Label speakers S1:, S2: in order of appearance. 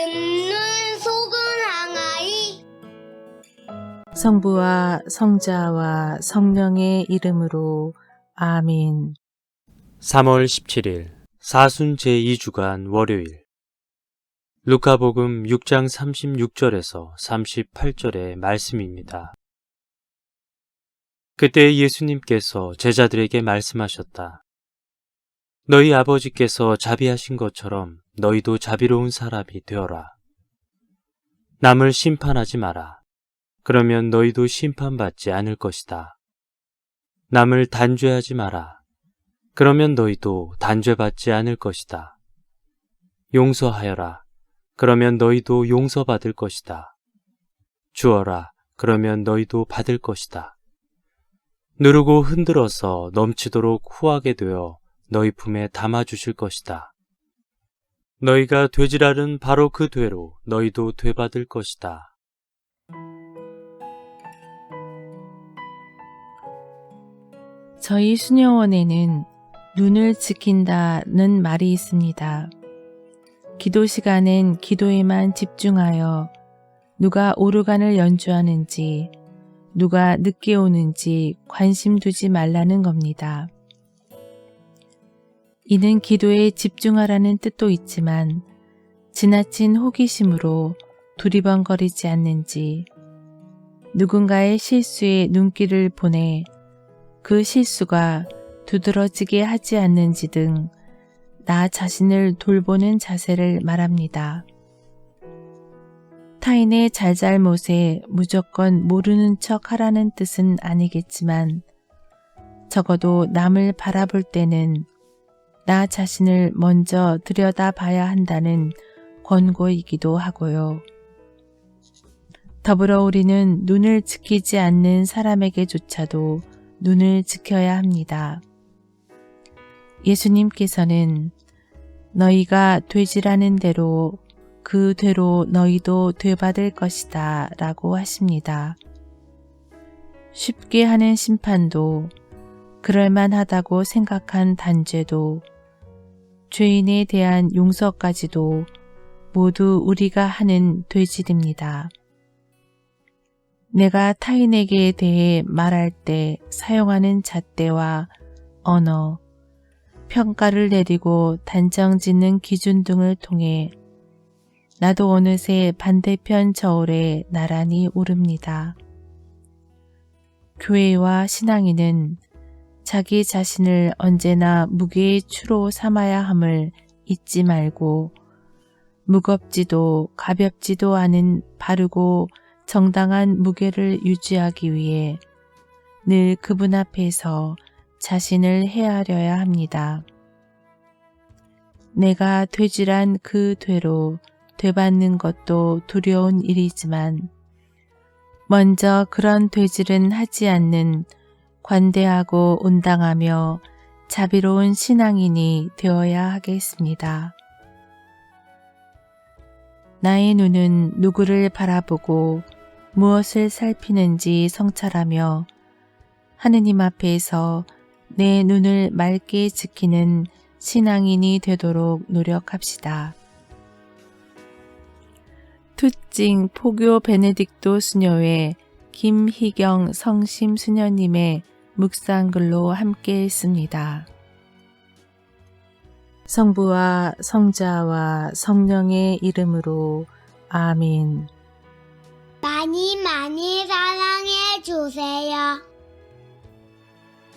S1: 듣는 속은 항아리
S2: 성부와 성자와 성령의 이름으로 아멘.
S3: 3월 17일 사순 제2주간 월요일 루카복음 6장 36절에서 38절의 말씀입니다. 그때 예수님께서 제자들에게 말씀하셨다. 너희 아버지께서 자비하신 것처럼 너희도 자비로운 사람이 되어라. 남을 심판하지 마라. 그러면 너희도 심판받지 않을 것이다. 남을 단죄하지 마라. 그러면 너희도 단죄받지 않을 것이다. 용서하여라. 그러면 너희도 용서받을 것이다. 주어라. 그러면 너희도 받을 것이다. 누르고 흔들어서 넘치도록 후하게 되어 너희 품에 담아 주실 것이다. 너희가 되지랄은 바로 그 되로 너희도 되받을 것이다.
S2: 저희 수녀원에는 눈을 지킨다는 말이 있습니다. 기도 시간엔 기도에만 집중하여 누가 오르간을 연주하는지, 누가 늦게 오는지 관심 두지 말라는 겁니다. 이는 기도에 집중하라는 뜻도 있지만 지나친 호기심으로 두리번거리지 않는지, 누군가의 실수에 눈길을 보내 그 실수가 두드러지게 하지 않는지 등 나 자신을 돌보는 자세를 말합니다. 타인의 잘잘못에 무조건 모르는 척 하라는 뜻은 아니겠지만 적어도 남을 바라볼 때는 나 자신을 먼저 들여다 봐야 한다는 권고이기도 하고요. 더불어 우리는 눈을 지키지 않는 사람에게조차도 눈을 지켜야 합니다. 예수님께서는 너희가 되지라는 대로 그 되로 너희도 되받을 것이다 라고 하십니다. 쉽게 하는 심판도 그럴만하다고 생각한 단죄도 죄인에 대한 용서까지도 모두 우리가 하는 되질입니다. 내가 타인에게 대해 말할 때 사용하는 잣대와 언어, 평가를 내리고 단정 짓는 기준 등을 통해 나도 어느새 반대편 저울에 나란히 오릅니다. 교회와 신앙인은 자기 자신을 언제나 무게의 추로 삼아야 함을 잊지 말고 무겁지도 가볍지도 않은 바르고 정당한 무게를 유지하기 위해 늘 그분 앞에서 자신을 헤아려야 합니다. 내가 되질한 그 되로 되받는 것도 두려운 일이지만 먼저 그런 되질은 하지 않는 관대하고 온당하며 자비로운 신앙인이 되어야 하겠습니다. 나의 눈은 누구를 바라보고 무엇을 살피는지 성찰하며 하느님 앞에서 내 눈을 맑게 지키는 신앙인이 되도록 노력합시다. 투찡 포교 베네딕토 수녀회 김희경 성심 수녀님의 묵상글로 함께 했습니다. 성부와 성자와 성령의 이름으로 아멘.
S1: 많이 많이 사랑해 주세요.